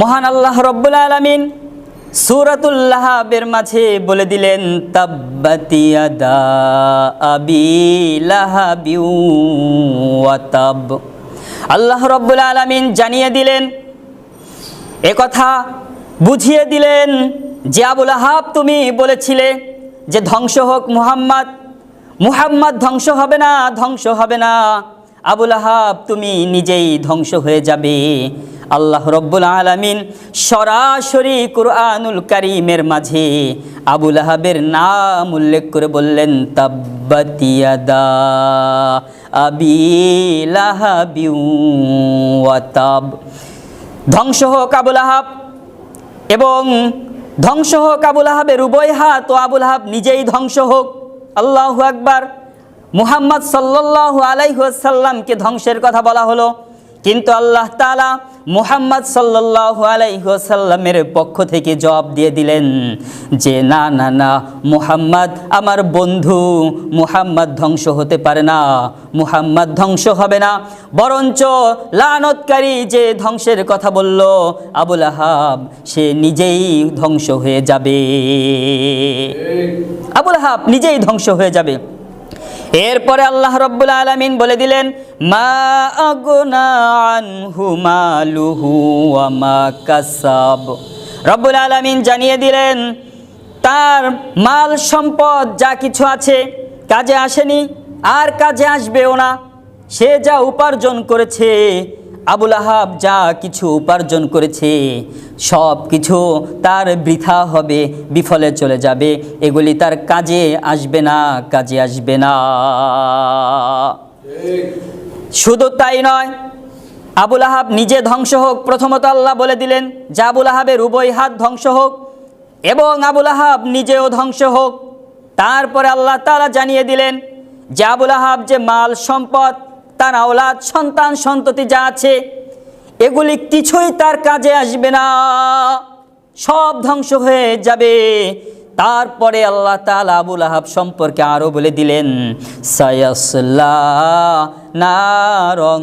মহান আল্লাহ রব্বুল আলমিন সুরাতুল্লাহাবের মাঝে বলে দিলেন তাব্বাতিয়াদা আবি লাহাবিউ ওয়া আল্লাহ রব্বুল আলমিন জানিয়ে দিলেন একথা বুঝিয়ে দিলেন যে আবুল আহাব তুমি বলেছিলে যে ধ্বংস হোক মুহাম্মদ। মুহাম্মদ ধ্বংস হবে না, ধ্বংস হবে না। আবুল আহাব, তুমি নিজেই ধ্বংস হয়ে যাবে। আল্লাহ রব্বুল আলমিন সরাসরি কুরআনুল করিমের মাঝে আবুল আহাবের নাম উল্লেখ করে বললেন তাব্বাতিয়াদা ধ্বংস হোক আবুল আহাব এবং ধ্বংস হোক আবুল আহাবের উভয় হাত ও আবুল আহাব নিজেই ধ্বংস হোক। আল্লাহ আকবার। মুহাম্মদ সাল্লাল্লাহু আলাইসাল্লামকে ধ্বংসের কথা বলা হলো। কিন্তু আল্লাহ তালা মুহাম্মদ সাল্লাল্লাহু আলাইসাল্লামের পক্ষ থেকে জবাব দিয়ে দিলেন যে, না না না, মুহাম্মদ আমার বন্ধু, মুহাম্মদ ধ্বংস হতে পারে না, মুহাম্মদ ধ্বংস হবে না। বরঞ্চ লানতকারী যে ধ্বংসের কথা বলল, আবুল আহাব, সে নিজেই ধ্বংস হয়ে যাবে। আবুল আহাব নিজেই ধ্বংস হয়ে যাবে। এরপরে আল্লাহ রব্বুল আলমিন বলে দিলেন, মা মা কাসাব। রব্বুল আলমিন জানিয়ে দিলেন, তার মাল সম্পদ যা কিছু আছে কাজে আসেনি, আর কাজে আসবেও না। সে যা উপার্জন করেছে আবুল আহাব যা কিছু উপার্জন করেছে, সব কিছু তার বৃথা হবে, বিফলে চলে যাবে। এগুলি তার কাজে আসবে না, কাজে আসবে না। শুধু তাই নয়, আবুল আহাব নিজে ধ্বংস হোক, প্রথমত আল্লাহ বলে দিলেন, যে আবুল আহাবের উভয় হাত ধ্বংস হোক, এবং আবুল আহাব নিজেও ধ্বংস হোক। তারপরে আল্লাহ তারা জানিয়ে দিলেন, যে আবুল আহাব যে মাল সম্পদ তার আওলাদ, সন্তান, সন্ততি যা আছে, এগুলি কিছুই তার কাজে আসবে না। সব ধ্বংস হয়ে যাবে। তারপরে আল্লাহ তাআলা আবুল আহাব সম্পর্কে আরও বলে দিলেন, সায়াসলা নারং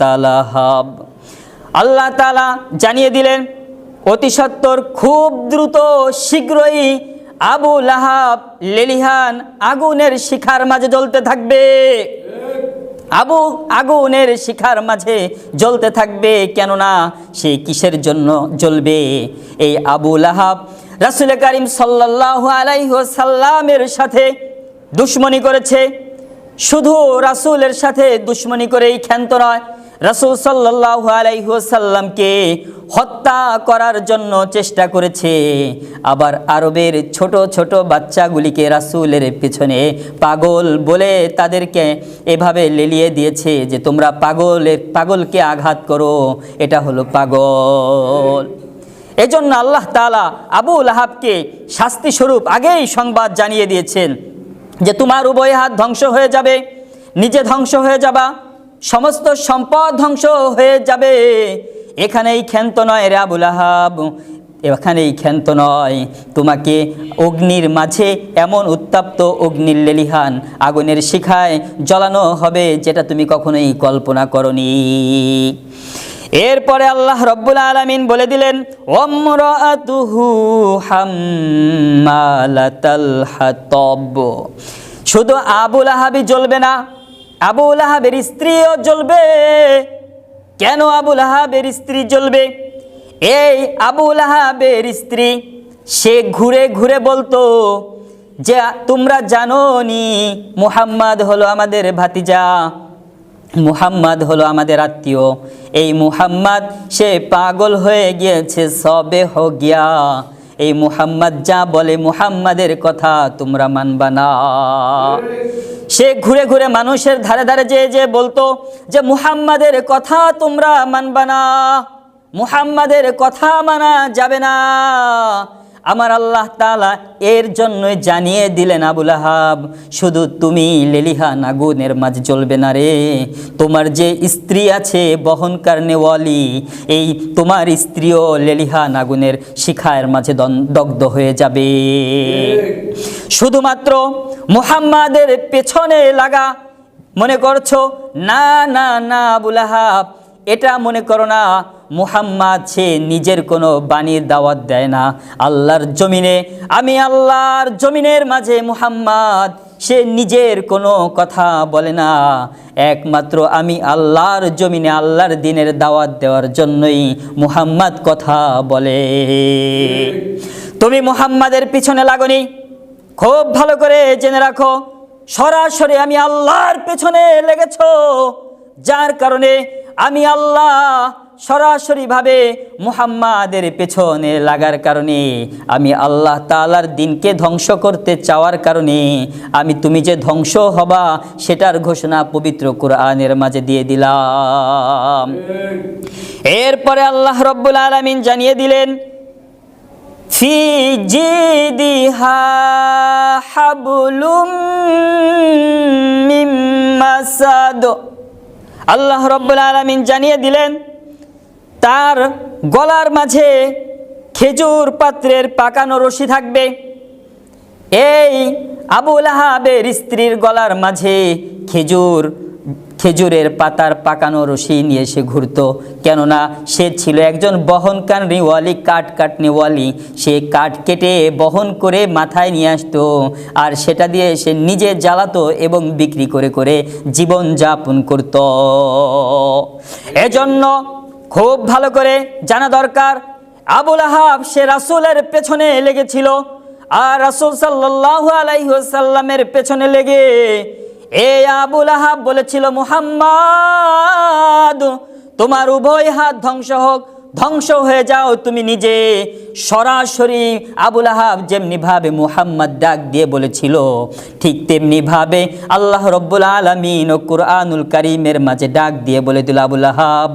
তালাহাব আল্লাহ তাআলা জানিয়ে দিলেন, অতি সত্বর খুব দ্রুত, শীঘ্রই আবু লাহাব, লেলিহান আগুনের শিখার মাঝে জ্বলতে থাকবে। আবু আগুনের শিখার মাঝে জ্বলতে থাকবে, কেননা সে কিসের জন্য জ্বলবে? এই আবু লাহাব রাসুল করিম সাল্লাহ আলাইসাল্লামের সাথে দুশ্মনী করেছে। শুধু রাসুলের সাথে দুশ্মনী করেই ক্ষান্ত নয় রাসুল সাল্লাহ আলাইসাল্লামকে হত্যা করার জন্য চেষ্টা করেছে। আবার আরবের ছোট ছোট বাচ্চাগুলিকে রাসুলের পেছনে পাগল বলে তাদেরকে এভাবে লেলিয়ে দিয়েছে যে, তোমরা পাগলের পাগলকে আঘাত করো। এটা হলো পাগল। এজন্য আল্লাহ তালা আবু লাহাবকে শাস্তি স্বরূপ আগেই সংবাদ জানিয়ে দিয়েছেন যে, তোমার উভয় হাত ধ্বংস হয়ে যাবে, নিজে ধ্বংস হয়ে যাবা। সমস্ত সম্পদ ধ্বংস হয়ে যাবে। এখানেই ক্ষান্ত নয় রে আবুল আহাব। এখানেই ক্ষান্ত নয়। তোমাকে অগ্নির মাঝে এমন উত্তাপ্ত অগ্নির লেলিহান আগুনের শিখায় জ্বলানো হবে যেটা তুমি কখনোই কল্পনা করনি। এরপরে আল্লাহ রব্বুল আলমিন বলে দিলেন অমরাতুহু হাম্মালাতাল শুধু আবুল আহাবি জ্বলবে না আবুল আহাবের স্ত্রীও জ্বলবে। কেন আবুল আহাবের স্ত্রী জ্বলবে? এই আবুল আহাবের স্ত্রী, সে ঘুরে ঘুরে বলতো, যে তোমরা জানো নি মুহাম্মদ হলো আমাদের ভাতিজা, মুহাম্মদ হলো আমাদের আত্মীয়। এই মুহাম্মদ, সে পাগল হয়ে গিয়েছে, সবে হো গিয়া। এই মুহাম্মদ যা বলে, মুহাম্মাদের কথা তোমরা মানবা না। সে ঘুরে ঘুরে মানুষের ধারে ধারে যেয়ে যে বলতো যে, মুহাম্মাদের কথা তোমরা মানবা না। মুহাম্মাদের কথা মানা যাবে না। আমার আল্লাহ তালা এর জন্যই জানিয়ে দিলেন আবুল আহাব শুধু তুমি লেলিহা নাগুনের মাঝে চলবে না রে। তোমার যে স্ত্রী আছে বহনকার নেওয়ালি, এই তোমার স্ত্রীও লেলিহা নাগুনের শিখায়ের মাঝে দগ্ধ হয়ে যাবে। শুধুমাত্র মুহাম্মাদের পেছনে লাগা, মনে করছ? না না না আবুল আহাব এটা মনে করো না মুহাম্মদ সে নিজের কোনো বাণীর দাওয়াত দেয় না। আল্লাহর জমিনে, আমি আল্লাহর জমিনের মাঝে মুহাম্মাদ সে নিজের কোনো কথা বলে না। একমাত্র আমি আল্লাহর জমিনে, আল্লাহর দিনের দাওয়াত দেওয়ার জন্যই মুহাম্মাদ কথা বলে। তুমি মুহাম্মাদের পিছনে লাগনি। খুব ভালো করে জেনে রাখো, সরাসরি আমি আল্লাহর পেছনে লেগেছ, যার কারণে আমি আল্লাহ সরাসরিভাবে মুহাম্মাদের পেছনে লাগার কারণে, আমি আল্লাহ তালার দিনকে ধ্বংস করতে চাওয়ার কারণে, আমি তুমি যে ধ্বংস হবা সেটার ঘোষণা পবিত্র কোরআনের মাঝে দিয়ে দিলাম। এরপরে আল্লাহ রব্বুল আলমিন জানিয়ে দিলেন হাবলুম মিন মাসাদ। আল্লাহ রব্বুল আলমিন জানিয়ে দিলেন, তার গলার মাঝে খেজুর পাত্রের পাকানো রশি থাকবে। এই আবুল আহাবের স্ত্রীর গলার মাঝে খেজুর খেজুরের পাতার পাকানো রশি নিয়ে সে ঘুরতো। কেননা সে ছিল একজন বহনকারীওয়ালি কাঠ কাটনিওয়ালি সে কাঠ কেটে বহন করে মাথায় নিয়ে আসতো আর সেটা দিয়ে সে নিজে জ্বালাতো এবং বিক্রি করে করে জীবন যাপন করত। এজন্য খুব ভালো করে জানা দরকার, আবুল আহাব সে রাসূলের পেছনে লেগেছিল। আর রাসূল সাল্লাল্লাহু আলাইহি ওয়াসাল্লামের পেছনে লেগে এ আবুল আহাব বলেছিল, মুহাম্মদ, তোমার উভয় হাত ধ্বংস হোক, ধ্বংস হয়ে যাও, তুমি নিজে। সরাসরি আবুল আহাব যেমনিভাবে মুহাম্মদ ডাক দিয়ে বলেছিল, ঠিক তেমনিভাবে আল্লাহ রব্বুল আলমিন ও কুরআনুল করিমের মাঝে ডাক দিয়ে বলে দিল, আবুল আহাব,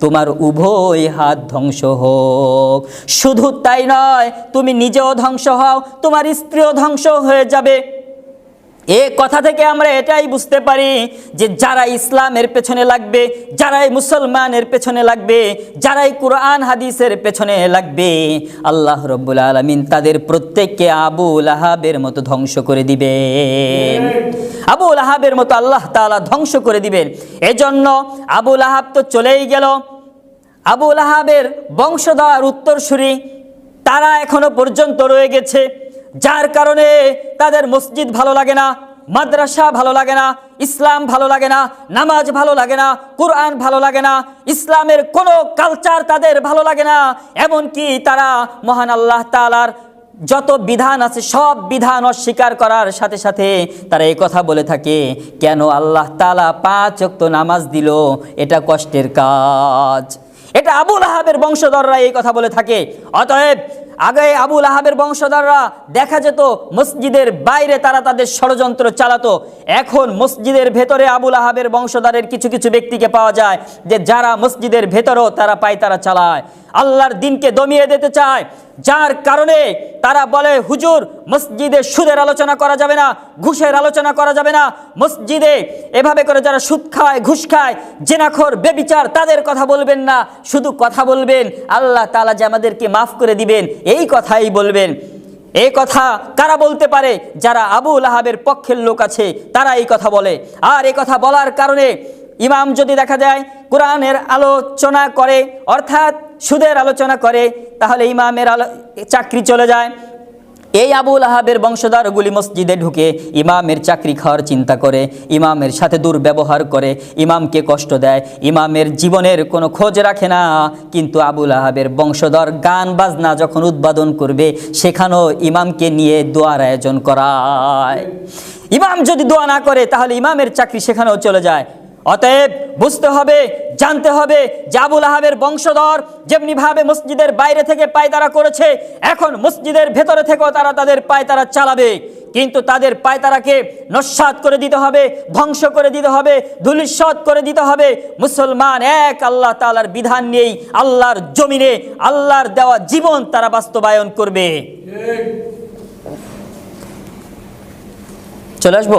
তোমার উভয় হাত ধ্বংস হোক। শুধু তাই নয়, তুমি নিজেও ধ্বংস হও, তোমার স্ত্রীও ধ্বংস হয়ে যাবে। এ কথা থেকে আমরা এটাই বুঝতে পারি যে যারা ইসলামের পেছনে লাগবে, যারাই মুসলমানের পেছনে লাগবে, যারাই কোরআন, হাদিসের পেছনে লাগবে, আল্লাহ রব্বুল আলমিন তাদের প্রত্যেককে আবুল আহাবের মতো ধ্বংস করে দিবেন আবুল আহাবের মতো আল্লাহ তাআলা ধ্বংস করে দিবেন এজন্য আবুল আহাব তো চলেই গেল। আবুল আহাবের বংশধর উত্তরসূরি, তারা এখনও পর্যন্ত রয়ে গেছে। যার কারণে তাদের মসজিদ ভালো লাগে না, মাদ্রাসা ভালো লাগে না, ইসলাম ভালো লাগে না, নামাজ ভালো লাগে না, কোরআন ভালো লাগে না, ইসলামের কোনো কালচার তাদের ভালো লাগে না, এমনকি তারা মহান আল্লাহ তালার যত বিধান আছে, সব বিধান অস্বীকার করার সাথে সাথে তারা এই কথা বলে থাকে, কেন আল্লাহ তালা পাঁচ অক্ত নামাজ দিল, এটা কষ্টের কাজ। এটা আবুল আহাবের বংশধররা এই কথা বলে থাকে। অতএব আগে আবুল আহাবের বংশধররা দেখা যেত মসজিদের বাইরে তারা তাদের ষড়যন্ত্র চালাতো। এখন মসজিদের ভেতরে আবুল আহাবের বংশধরের কিছু কিছু ব্যক্তিকে পাওয়া যায় যে যারা মসজিদের ভেতরেও তারা পায় তারা চালায়। আল্লাহর দিনকে দমিয়ে দিতে চায়। যার কারণে তারা বলে, হুজুর, মসজিদে সুদের আলোচনা করা যাবে না, ঘুষের আলোচনা করা যাবে না। মসজিদে এভাবে করে যারা সুদ খায়, ঘুষ খায়, জেনাখোর, বেবিচার, তাদের কথা বলবেন না। শুধু কথা বলবেন, আল্লাহ তালা যে আমাদেরকে মাফ করে দিবেন, এই কথাই বলবেন। এই কথা কারা বলতে পারে? যারা আবুল আহাবের পক্ষের লোক আছে, তারা এই কথা বলে। আর এই কথা বলার কারণে ইমাম যদি দেখা যায়, কোরআনের আলোচনা করে, অর্থাৎ সুদের আলোচনা করে, তাহলে ইমামের আলো চাকরি চলে যায়। এই আবুল আহাবের বংশধরগুলি মসজিদে ঢুকে ইমামের চাকরি খাওয়ার চিন্তা করে, ইমামের সাথে দুর্ব্যবহার করে, ইমামকে কষ্ট দেয়। ইমামের জীবনের কোনো খোঁজ রাখে না, কিন্তু আবুল আহাবের বংশধর গান বাজনা যখন উদ্বোধন করবে, সেখানেও ইমামকে নিয়ে দোয়ার আয়োজন করায়। ইমাম যদি দোয়া না করে, তাহলে ইমামের চাকরি সেখানেও চলে যায়। অতএব বুঝতে হবে জানতে হবে জাবুল আহাবের বংশধর যেমনিভাবে মসজিদের বাইরে থেকে পায়তারা করেছে এখন মসজিদের ভেতরে থেকেও তারা তাদের পায়তারা চালাবে। কিন্তু তাদের পায়তারাকে নস্বাত করে দিতে হবে ধ্বংস করে দিতে হবে ধুলিস্বাত করে দিতে হবে। মুসলমান এক আল্লাহ তালার বিধান নেই আল্লাহর জমিনে আল্লাহর দেওয়া জীবন তারা বাস্তবায়ন করবে। চলে আসব?